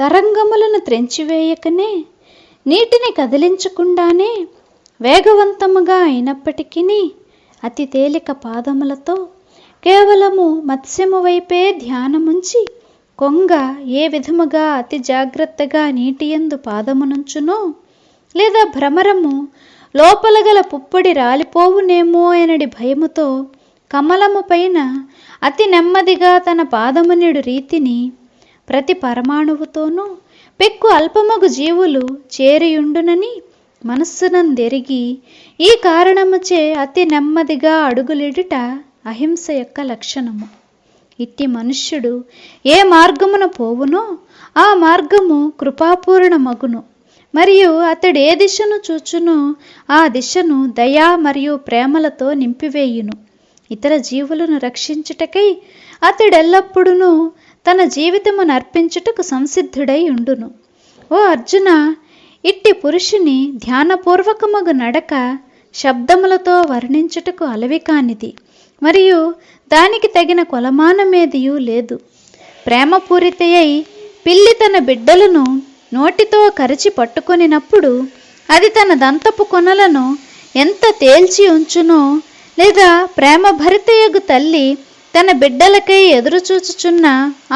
తరంగములను త్రెంచివేయకనే నీటిని కదిలించకుండానే వేగవంతముగా అయినప్పటికీ అతి తేలిక పాదములతో కేవలము మత్స్యము వైపే ధ్యానముంచి కొంగ ఏ విధముగా అతి జాగ్రత్తగా నీటియందు పాదమునుంచునో లేదా భ్రమరము లోపల గల పుప్పొడి రాలిపోవునేమో అనడి భయముతో కమలము పైన అతి నెమ్మదిగా తన పాదమునిడు రీతిని ప్రతి పరమాణువుతోనూ పెక్కు అల్పమగు జీవులు చేరియుండునని మనస్సునందెరిగి ఈ కారణముచే అతి నెమ్మదిగా అడుగులిడుట అహింస యొక్క లక్షణము. ఇట్టి మనుష్యుడు ఏ మార్గమున పోవునో ఆ మార్గము కృపాపూర్ణమగును. మరియు అతడు ఏ దిశను చూచునో ఆ దిశను దయా మరియు ప్రేమలతో నింపివేయును. ఇతర జీవులను రక్షించుటకై అతడెల్లప్పుడూ తన జీవితమును అర్పించుటకు సంసిద్ధుడై ఉండును. ఓ అర్జున ఇట్టి పురుషుని ధ్యానపూర్వకమగు నడక శబ్దములతో వర్ణించుటకు అలవి కానిది మరియు దానికి తగిన కొలమానమేదియూ లేదు. ప్రేమపూరితయై పిల్లి తన బిడ్డలను నోటితో కరిచి పట్టుకొనినప్పుడు అది తన దంతపు కొనలను ఎంత తేల్చి ఉంచునో లేదా ప్రేమ భరితయగు తల్లి తన బిడ్డలకై ఎదురుచూచుచున్న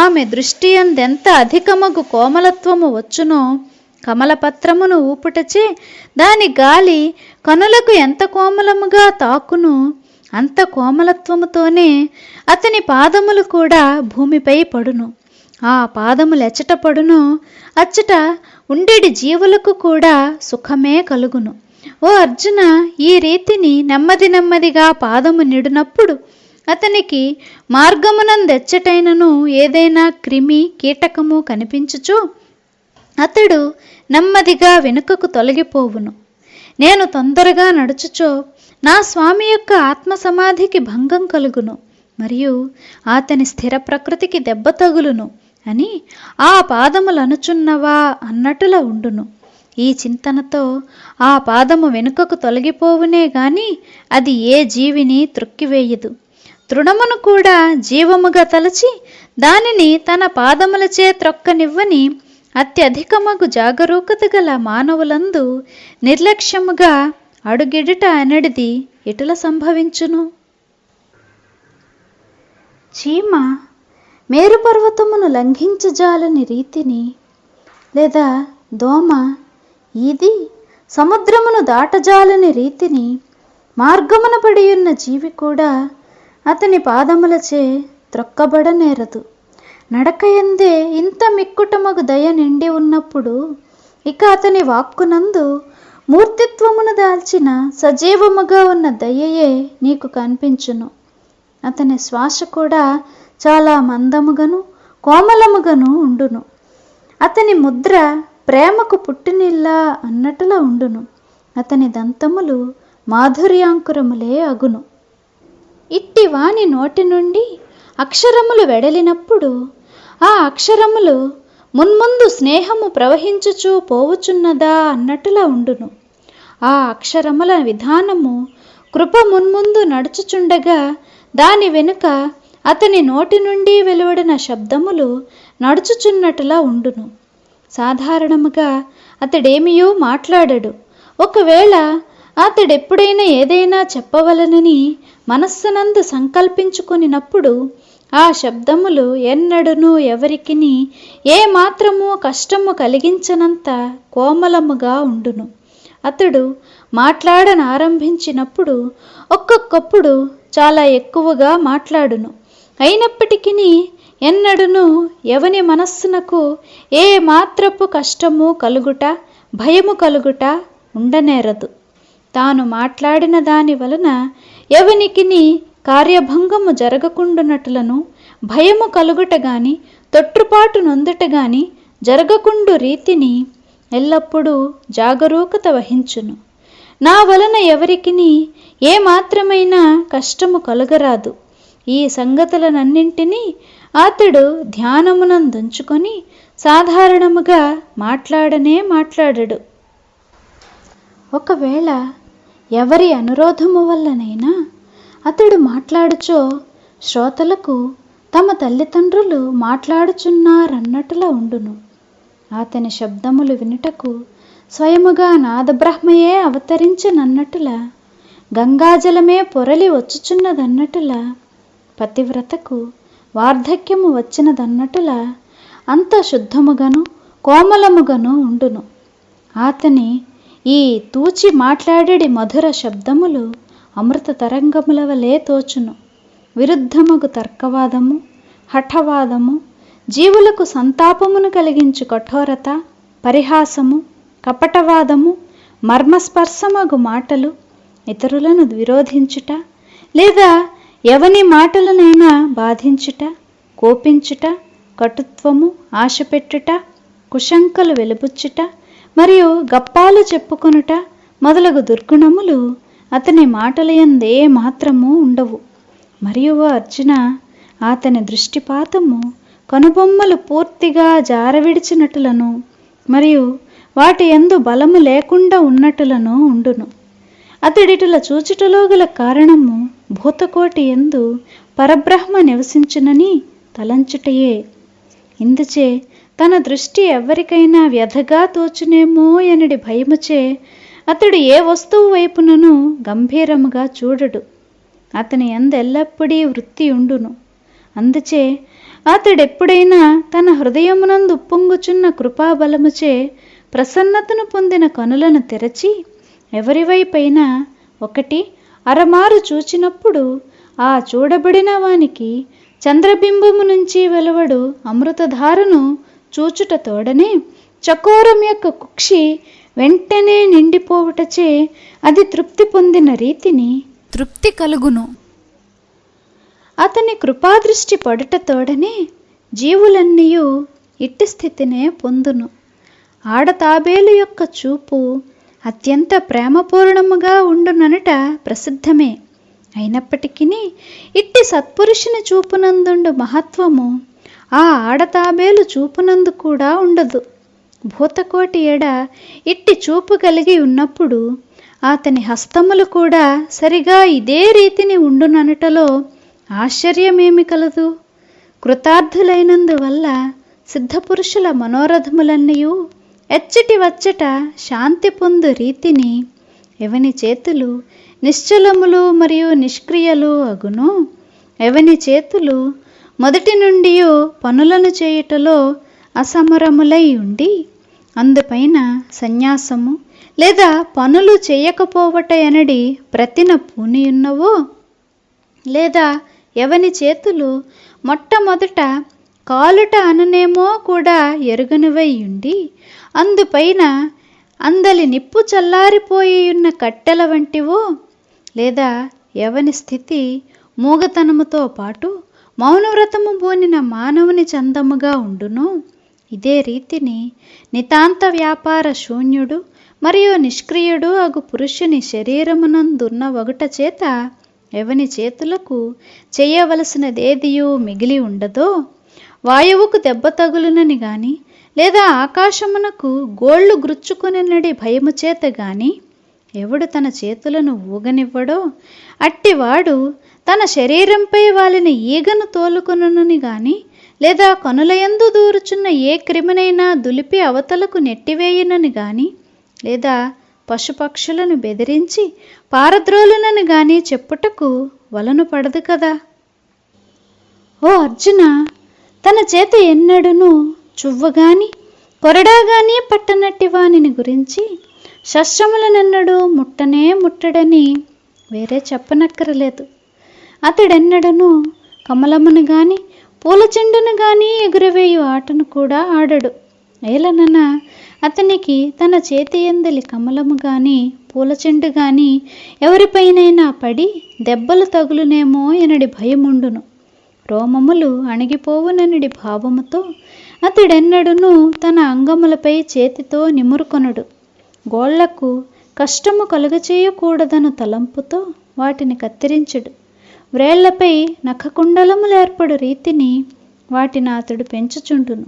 ఆమె దృష్టి అందెంత అధికమగు కోమలత్వము వచ్చునో కమలపత్రమును ఊపుటచే దాని గాలి కనులకు ఎంత కోమలముగా తాకును అంత కోమలత్వముతోనే అతని పాదములు కూడా భూమిపై పడును. ఆ పాదములెచ్చట పడును అచ్చట ఉండేటి జీవులకు కూడా సుఖమే కలుగును. ఓ అర్జున ఈ రీతిని నెమ్మది నెమ్మదిగా పాదము నిడునప్పుడు అతనికి మార్గమునందెచ్చటైనను ఏదైనా క్రిమి కీటకము కనిపించుచు అతడు నెమ్మదిగా వెనుకకు తొలగిపోవును. నేను తొందరగా నడుచుచో నా స్వామి యొక్క ఆత్మ సమాధికి భంగం కలుగును మరియు అతని స్థిర ప్రకృతికి దెబ్బ తగులును అని ఆ పాదములు అనుచున్నవా అన్నట్టులా ఉండును. ఈ చింతనతో ఆ పాదము వెనుకకు తొలగిపోవునే గాని అది ఏ జీవిని త్రొక్కివేయదు. తృణమును కూడా జీవముగా తలచి దానిని తన పాదములచే త్రొక్కనివ్వని అత్యధికమగు జాగరూకత గల మానవులందు నిర్లక్ష్యముగా అడుగిడుట అనడిది ఇటుల సంభవించును? చీమ మేరుపర్వతమును లంఘించజాలని రీతిని లేదా దోమ ఇది సముద్రమును దాటజాలని రీతిని మార్గమున పడియున్న జీవి కూడా అతని పాదములచే త్రొక్కబడనేరదు. నడకయందే ఇంత మిక్కుటమగు దయ నిండి ఉన్నప్పుడు ఇక అతని వాక్కునందు మూర్తిత్వమును దాల్చిన సజీవముగా ఉన్న దయ్యయే నీకు కనిపించును. అతని శ్వాస కూడా చాలా మందముగను కోమలముగను ఉండును. అతని ముద్ర ప్రేమకు పుట్టినిల్లా అన్నట్టులా ఉండును. అతని దంతములు మాధుర్యాంకురములే అగును. ఇట్టి వాని నోటి నుండి అక్షరములు వెడలినప్పుడు ఆ అక్షరములు మున్ముందు స్నేహము ప్రవహించుచూ పోవుచున్నదా అన్నట్టులా ఉండును. ఆ అక్షరముల విధానము కృప మున్ముందు నడుచుచుండగా దాని వెనుక అతని నోటి నుండి వెలువడిన శబ్దములు నడుచుచున్నట్టులా ఉండును. సాధారణముగా అతడేమియో మాట్లాడడు. ఒకవేళ అతడెప్పుడైనా ఏదైనా చెప్పవలనని మనస్సునందు సంకల్పించుకునినప్పుడు ఆ శబ్దములు ఎన్నడూనూ ఎవరికిని ఏ మాత్రము కష్టము కలిగించనంత కోమలముగా ఉండును. అతడు మాట్లాడనారంభించినప్పుడు ఒక్కొక్కప్పుడు చాలా ఎక్కువగా మాట్లాడును. అయినప్పటికీ ఎన్నడును ఎవని మనస్సునకు ఏ మాత్రపు కష్టము కలుగుట భయము కలుగుట ఉండనేరదు. తాను మాట్లాడిన దాని వలన ఎవనికిని కార్యభంగము జరగకుండునట్లను భయము కలుగుట గాని తొట్టుపాటు నొందుట గాని జరగకుండు రీతిని ఎల్లప్పుడూ జాగరూకత వహించును. నా వలన ఎవరికిని ఏమాత్రమైన కష్టము కలుగరాదు. ఈ సంగతులనన్నింటినీ అతడు ధ్యానమునందుంచుకొని సాధారణముగా మాట్లాడనే మాట్లాడడు. ఒకవేళ ఎవరి అనురోధము వల్లనైనా అతడు మాట్లాడుచో శ్రోతలకు తమ తల్లిదండ్రులు మాట్లాడుచున్నారన్నట్టులా ఉండును. అతని శబ్దములు వినుటకు స్వయముగా నాదబ్రహ్మయే అవతరించినన్నట్టులా గంగాజలమే పొరలి వచ్చుచున్నదన్నట్టులా పతివ్రతకు వార్ధక్యము వచ్చినదన్నట్టులా అంత శుద్ధముగను కోమలముగను ఉండును. అతని ఈ తూచి మాట్లాడేడి మధుర శబ్దములు అమృత తరంగముల వలె తోచును. విరుద్ధముకు తర్కవాదము హఠవాదము జీవులకు సంతాపమును కలిగించు కఠోరత పరిహాసము కపటవాదము మర్మస్పర్శమగు మాటలు ఇతరులను విరోధించుట లేదా ఎవని మాటలనైనా బాధించుట కోపించుట కటుత్వము ఆశపెట్టుట కుశంకలు వెలుపుచ్చుట మరియు గప్పాలు చెప్పుకొనుట మొదలగు దుర్గుణములు అతని మాటలయందే మాత్రము ఉండవు. మరియు ఓ అర్జున అతని దృష్టిపాతము కనుబొమ్మలు పూర్తిగా జారవిడిచినట్లను మరియు వాటి ఎందు బలము లేకుండా ఉన్నట్టులను ఉండును. అతడిటుల చూచుటలో గల కారణము భూతకోటి ఎందు పరబ్రహ్మ నివసించునని తలంచుటయే. ఇందుచే తన దృష్టి ఎవరికైనా వ్యధగా తోచునేమో ఎనడి భయముచే అతడు ఏ వస్తువు వైపునను గంభీరముగా చూడడు. అతని ఎందెల్లప్పుడీ వృత్తి ఉండును. అందుచే అతడెప్పుడైనా తన హృదయమునందు ఉప్పొంగుచున్న కృపాబలముచే ప్రసన్నతను పొందిన కనులను తెరచి ఎవరివైపైనా ఒకటి అరమారు చూచినప్పుడు ఆ చూడబడిన వానికి చంద్రబింబము నుంచి వెలువడు అమృతధారను చూచుట తోడనే చకోరం యొక్క కుక్షి వెంటనే నిండిపోవుటచే అది తృప్తి పొందిన రీతిని తృప్తి కలుగును. అతని కృపాదృష్టి పడుట తోడనే జీవులన్నీయు ఇట్టి స్థితినే పొందును. ఆడతాబేలు యొక్క చూపు అత్యంత ప్రేమపూర్ణముగా ఉండుననట ప్రసిద్ధమే. అయినప్పటికీ ఇట్టి సత్పురుషుని చూపునందుండు మహత్వము ఆ ఆడతాబేలు చూపునందు కూడా ఉండదు. భూతకోటి ఎడ ఇట్టి చూపు కలిగి ఉన్నప్పుడు అతని హస్తములు కూడా సరిగా ఇదే రీతిని ఉండుననుటలో ఆశ్చర్యమేమి కలదు? కృతార్థులైనందువల్ల సిద్ధపురుషుల మనోరథములన్నయూ ఎచ్చటి వచ్చట శాంతి పొందు రీతిని ఎవని చేతులు నిశ్చలములు మరియు నిష్క్రియలు అగును ఎవని చేతులు మొదటి నుండి పనులను చేయుటలో అసమరములై ఉండి అందుపైన సన్యాసము లేదా పనులు చేయకపోవట ఎనడి ప్రతిన పూనియున్నవో? లేదా ఎవని చేతులు మొట్టమొదట కాలుట అననేమో కూడా ఎరుగనివై ఉండి అందుపైన అందలి నిప్పు చల్లారిపోయి ఉన్న కట్టెల వంటివో? లేదా ఎవని స్థితి మూగతనముతో పాటు మౌనవ్రతము బోనిన మానవుని చందముగా ఉండును. ఇదే రీతిని నితాంత వ్యాపార శూన్యుడు మరియు నిష్క్రియుడు అగు పురుషుని శరీరమునందున్న ఒకట చేత ఎవని చేతులకు చేయవలసినదేదియు మిగిలి ఉండదో వాయువుకు దెబ్బ తగులునని గాని లేదా ఆకాశమునకు గోళ్ళు గ్రుచ్చుకునడి భయము చేత గాని ఎవడు తన చేతులను ఊగనివ్వడో అట్టివాడు తన శరీరంపై వాలిన ఈగను తోలుకొనునని గాని లేదా కనులయందు దూరుచున్న ఏ క్రిమినైనా దులిపి అవతలకు నెట్టివేయునని గాని లేదా పశుపక్షులను బెదిరించి పారద్రోలునని గాని చెప్పుటకు వలను పడదు కదా? ఓ అర్జున తన చేత ఎన్నడును చువ్వగాని కొరడాగాని పట్టనట్టి వానిని గురించి శస్త్రములనెన్నడూ ముట్టనే ముట్టడని వేరే చెప్పనక్కరలేదు. అతడెన్నడను కమలమ్మను గాని పూల చెండును గాని ఎగురవేయు ఆటను కూడా ఆడడు. ఏలనన అతనికి తన చేతి ఎందలి కమలము గాని పూల చెండు గాని ఎవరిపైనైనా పడి దెబ్బలు తగులునేమో ఎనడి భయముండును. రోమములు అణిగిపోవుననడి భావముతో అతడెన్నడును తన అంగములపై చేతితో నిమురుకొనడు. గోళ్ళకు కష్టము కలుగచేయకూడదను తలంపుతో వాటిని కత్తిరించుడు. వ్రేళ్ళపై నఖకుండలములేర్పడు రీతిని వాటిని అతడు పెంచుచుండును.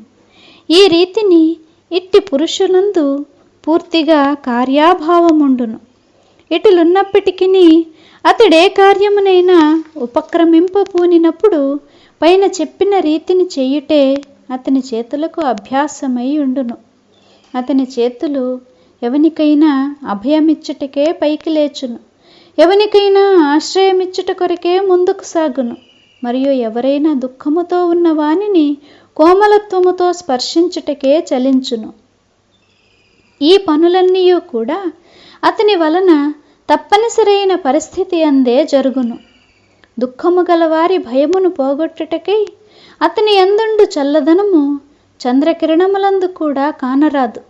ఈ రీతిని ఇట్టి పురుషులందు పూర్తిగా కార్యాభావముండును. ఇటులున్నప్పటికీ అతడే కార్యమునైనా ఉపక్రమింపబూనినప్పుడు పైన చెప్పిన రీతిని చెయ్యుటే అతని చేతులకు అభ్యాసమై ఉండును. అతని చేతులు ఎవనికైనా అభయమిచ్చుటకే పైకి లేచును. ఎవనికైనా ఆశ్రయమిచ్చుట కొరకే ముందుకు సాగును. మరియు ఎవరైనా దుఃఖముతో ఉన్న వానిని కోమలత్వముతో స్పర్శించుటకే చలించును. ఈ పనులన్నీ కూడా అతని వలన తప్పనిసరైన పరిస్థితి అందే జరుగును. దుఃఖము గలవారి భయమును పోగొట్టుటకై అతని ఎందుండు చల్లదనము చంద్రకిరణములందు కూడా కానరాదు.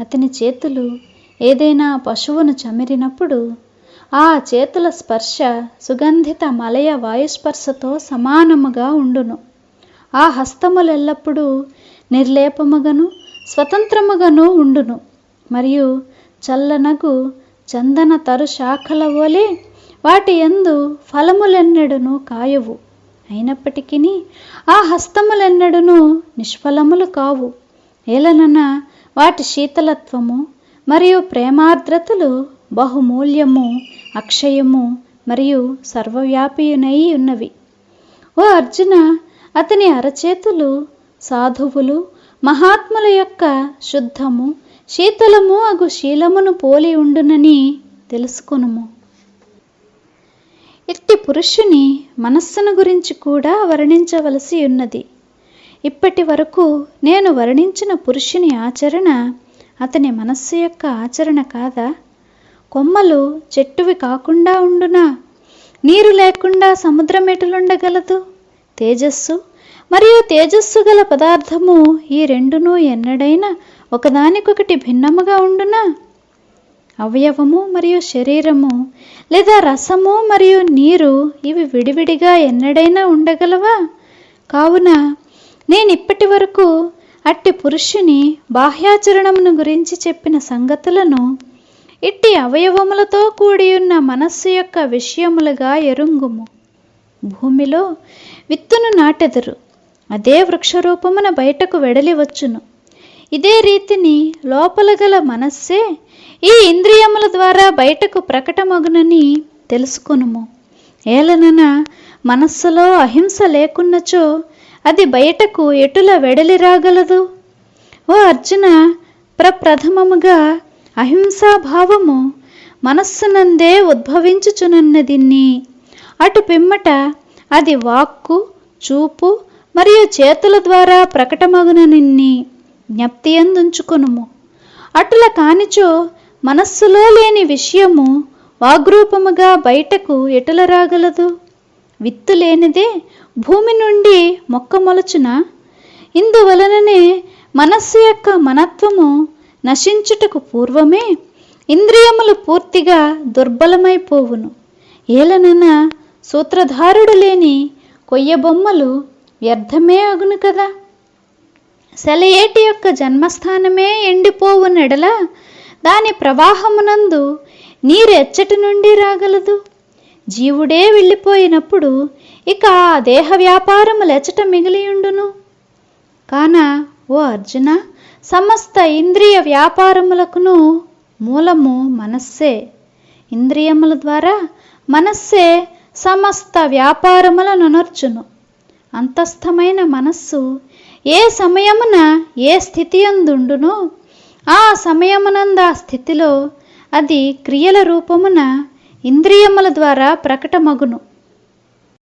అతని చేతులు ఏదైనా పశువును చమిరినప్పుడు ఆ చేతుల స్పర్శ సుగంధిత మలయ వాయుస్పర్శతో సమానముగా ఉండును. ఆ హస్తములెల్లప్పుడూ నిర్లేపముగను స్వతంత్రముగను ఉండును. మరియు చల్లనగు చందన తరు శాఖల వలె వాటి ఎందు ఫలములెన్నడును కాయవు. అయినప్పటికీ ఆ హస్తములెన్నడును నిష్ఫలములు కావు. ఏలనన వాటి శీతలత్వము మరియు ప్రేమార్ద్రతలు బహుమూల్యము అక్షయము మరియు సర్వవ్యాపియునై ఉన్నవి. ఓ అర్జున అతని అరచేతులు సాధువులు మహాత్ముల యొక్క శుద్ధము శీతలము అగు శీలమును పోలి ఉండునని తెలుసుకొనుము. ఇట్టి పురుషుని మనస్సును గురించి కూడా వర్ణించవలసి ఉన్నది. ఇప్పటి వరకు నేను వర్ణించిన పురుషుని ఆచరణ అతని మనస్సు యొక్క ఆచరణ కాదా? కొమ్మలు చెట్టువి కాకుండా ఉండునా? నీరు లేకుండా సముద్రం ఎటులుండగలదు తేజస్సు. మరియు తేజస్సు గల పదార్థము ఈ రెండును ఎన్నడైనా ఒకదానికొకటి భిన్నముగా ఉండునా? అవయవము మరియు శరీరము లేదా రసము మరియు నీరు ఇవి విడివిడిగా ఎన్నడైనా ఉండగలవా? కావున నేను ఇప్పటి వరకు అట్టి పురుషుని బాహ్యాచరణమును గురించి చెప్పిన సంగతులను ఇట్టి అవయవములతో కూడి ఉన్న మనస్సు యొక్క విషయములుగా ఎరుంగుము. భూమిలో విత్తును నాటెదరు. అదే వృక్షరూపమున బయటకు వెడలి వచ్చును. ఇదే రీతిని లోపల గల మనస్సే ఈ ఇంద్రియముల ద్వారా బయటకు ప్రకటమగునని తెలుసుకొనుము. ఏలనన మనస్సులో అహింస లేకున్నచో అది బయటకు ఎటుల వెడలి రాగలదు? ఓ అర్జున ప్రప్రథమముగా అహింసాభావము మనస్సునందే ఉద్భవించుచునున్నదిన్ని అటు పిమ్మట అది వాక్కు చూపు మరియు చేతుల ద్వారా ప్రకటమగుననిన్ని జ్ఞప్తి అందుంచుకొనుము అటుల కానిచో మనస్సులో లేని విషయము వాగ్రూపముగా బయటకు ఎటుల రాగలదు? విత్తు లేనిదే భూమి నుండి మొక్క మొలచున? ఇందువలననే మనస్సు యొక్క మనత్వము నశించుటకు పూర్వమే ఇంద్రియములు పూర్తిగా దుర్బలమైపోవును. ఏలనన సూత్రధారుడు లేని కొయ్యబొమ్మలు వ్యర్థమే అగును కదా. సెలయేటి యొక్క జన్మస్థానమే ఎండిపోవు నెడల దాని ప్రవాహమునందు నీరు ఎచ్చటి నుండి రాగలదు. జీవుడే వెళ్ళిపోయినప్పుడు ఇక ఆ దేహ వ్యాపారములెచ్చట మిగిలియుండును. కాన ఓ అర్జున సమస్త ఇంద్రియ వ్యాపారములకును మూలము మనస్సే. ఇంద్రియముల ద్వారా మనస్సే సమస్త వ్యాపారములను నొనర్చును. అంతస్థమైన మనస్సు ఏ సమయమున ఏ స్థితి అందుండునో ఆ సమయమునంద ఆ స్థితిలో అది క్రియల రూపమున ఇంద్రియముల ద్వారా ప్రకటమగును.